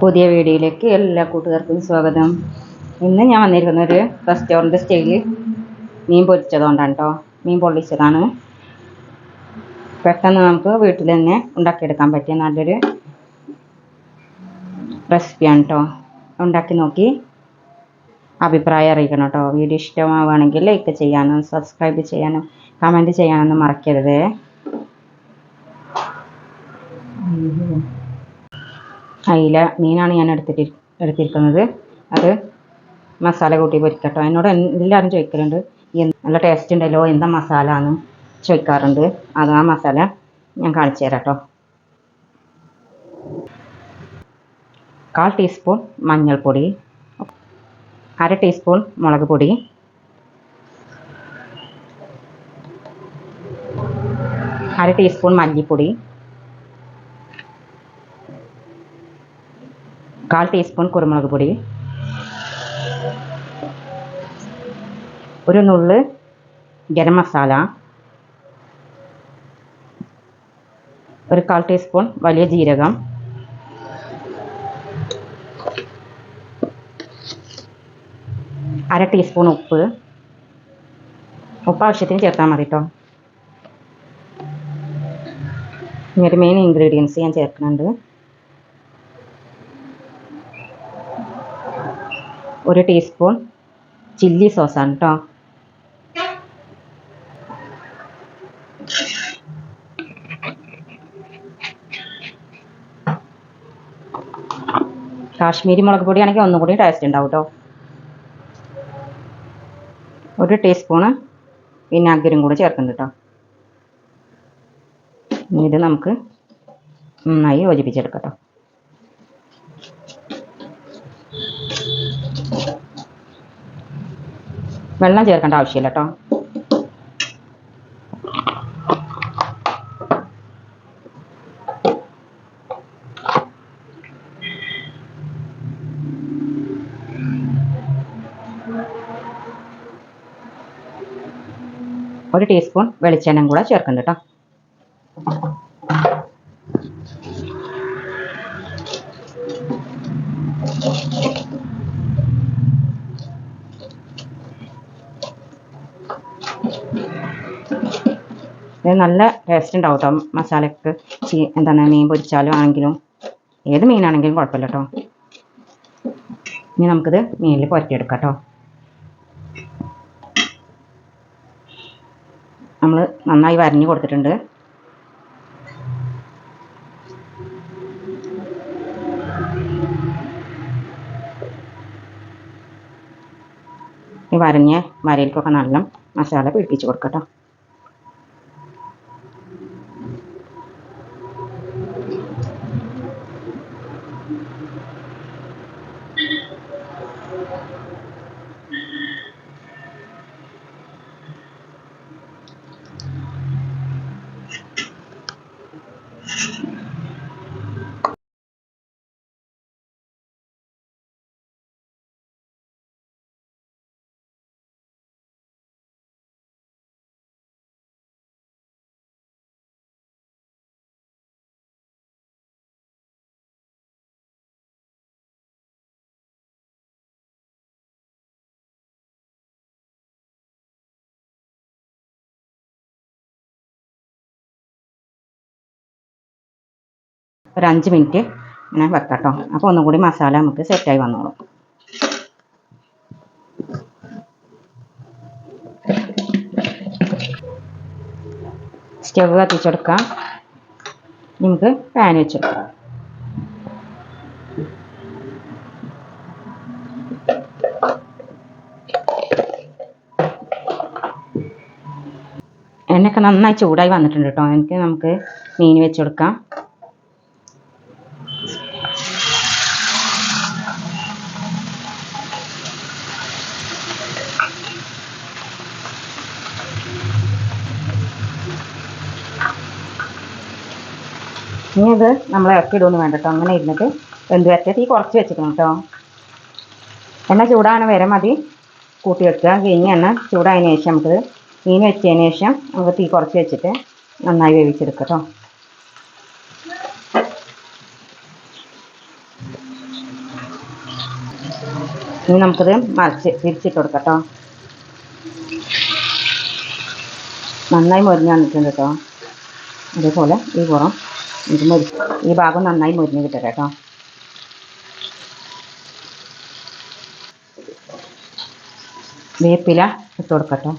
പുതിയ വീഡിയോയിലേക്ക് എല്ലാ കൂട്ടുകാർക്കും സ്വാഗതം. ഇന്ന് ഞാൻ വന്നിരിക്കുന്ന ഒരു റെസ്റ്റോറന്റ് സ്റ്റൈലിൽ മീൻ പൊരിച്ചതുകൊണ്ടാണ് കേട്ടോ മീൻ പൊള്ളിച്ചതാണ്. പെട്ടെന്ന് നമുക്ക് വീട്ടിൽ തന്നെ ഉണ്ടാക്കിയെടുക്കാൻ പറ്റിയ നല്ലൊരു റെസിപ്പിയാണ് കേട്ടോ ഉണ്ടാക്കി നോക്കി അഭിപ്രായം അറിയിക്കണം കേട്ടോ വീഡിയോ ഇഷ്ടമാവുകയാണെങ്കിൽ ലൈക്ക് ചെയ്യാനും സബ്സ്ക്രൈബ് ചെയ്യാനും കമന്റ് ചെയ്യാനൊന്നും മറക്കരുതേ. അയില മീനാണ് ഞാൻ എടുത്തിട്ട് എടുത്തിരിക്കുന്നത്. അത് മസാല കൂട്ടി പൊരിക്കട്ടോ. എന്നോട് എല്ലാവരും ചോദിക്കലുണ്ട് നല്ല ടേസ്റ്റ് ഉണ്ടല്ലോ എന്താ മസാല എന്ന് ചോദിക്കാറുണ്ട്. അത് ആ മസാല ഞാൻ കാണിച്ചു തരാം കേട്ടോ കാൽ ടീസ്പൂൺ മഞ്ഞൾപ്പൊടി അര ടീസ്പൂൺ മുളക് പൊടി അര ടീസ്പൂൺ മല്ലിപ്പൊടി കാൽ ടീസ്പൂൺ കുരുമുളക് പൊടി. ഒരു നുള്ള് ഗരം മസാല. ഒരു കാൽ ടീസ്പൂൺ വലിയ ജീരകം. അര ടീസ്പൂൺ ഉപ്പ്. ഉപ്പ് ആവശ്യത്തിന് ചേർത്താൽ മതി കേട്ടോ ഇനി ഒരു മെയിൻ ഇൻഗ്രീഡിയൻസ് ഞാൻ ചേർക്കുന്നുണ്ട്. ഒരു ടീസ്പൂൺ ചില്ലി സോസാണ് കേട്ടോ കാശ്മീരി മുളക് പൊടിയാണെങ്കിൽ ഒന്നും കൂടി ടേസ്റ്റ് ഉണ്ടാവും കേട്ടോ ഒരു ടീസ്പൂണ് വിനാഗിരിയും കൂടി ചേർക്കുന്നുണ്ട് കേട്ടോ ഇത് നമുക്ക് നന്നായി യോജിപ്പിച്ചെടുക്കാം കേട്ടോ വെള്ളം ചേർക്കേണ്ട ആവശ്യമില്ല കേട്ടോ ഒരു ടീസ്പൂൺ വെളിച്ചെണ്ണയും കൂടെ ചേർക്കുന്നുണ്ട് കേട്ടോ ഇത് നല്ല ടേസ്റ്റ് ഉണ്ടാവും കേട്ടോ മസാലക്ക് ചീ എന്താണ് മീൻ പൊരിച്ചാലും ആണെങ്കിലും. ഏത് മീനാണെങ്കിലും കുഴപ്പമില്ല കേട്ടോ ഇനി നമുക്കിത് മീനിൽ പുരട്ടിയെടുക്കാം കേട്ടോ നമ്മൾ നന്നായി വരഞ്ഞു കൊടുത്തിട്ടുണ്ട്. ഈ വരഞ്ഞ വരയിൽക്കൊക്കെ നല്ല മസാല പിടിപ്പിച്ച് കൊടുക്കട്ടോ ഒരു അഞ്ച് മിനിറ്റ് ഇങ്ങനെ വെക്കാം കേട്ടോ അപ്പോൾ ഒന്നും കൂടി മസാല നമുക്ക് സെറ്റായി വന്നോളും. സ്റ്റവ് കത്തിച്ചെടുക്കാം. നമുക്ക് പാൻ വെച്ചെടുക്കാം. എണ്ണയൊക്കെ നന്നായി ചൂടായി വന്നിട്ടുണ്ട് കേട്ടോ. എനിക്ക് നമുക്ക് മീൻ വെച്ചെടുക്കാം. ഇനി ഇത് നമ്മൾ ഇറക്കിയിടുമെന്ന് വേണ്ട അങ്ങനെ ഇരുന്നിട്ട് വെന്ത് വരട്ടെ. തീ കുറച്ച് വെച്ചിരിക്കണം കേട്ടോ എണ്ണ ചൂടാണ് വരെ മതി. കൂട്ടി വെക്കുക. കഴിഞ്ഞ എണ്ണ ചൂടായതിന് ശേഷം നമുക്ക് മീൻ വെച്ചതിന് ശേഷം നമുക്ക് തീ കുറച്ച് വെച്ചിട്ട് നന്നായി വേവിച്ചെടുക്കുക കേട്ടോ ഇനി നമുക്കിത് മറിച്ച് തിരിച്ചിട്ട് കൊടുക്കാം കേട്ടോ നന്നായി മുരിഞ്ഞ് വന്നിട്ടുണ്ട് കേട്ടോ അതേപോലെ ഈ പുറം ഇത് മൊരി ഈ ഭാഗം നന്നായി മൊരിഞ്ഞ് കിട്ടട്ടെ കേട്ടോ. വേപ്പില ഇട്ട് കൊടുക്കട്ടോ.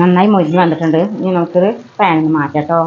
നന്നായി മൊരിഞ്ഞ് വന്നിട്ടുണ്ട്. ഇനി നമുക്കിത് പാനിൽ മാറ്റാം കേട്ടോ.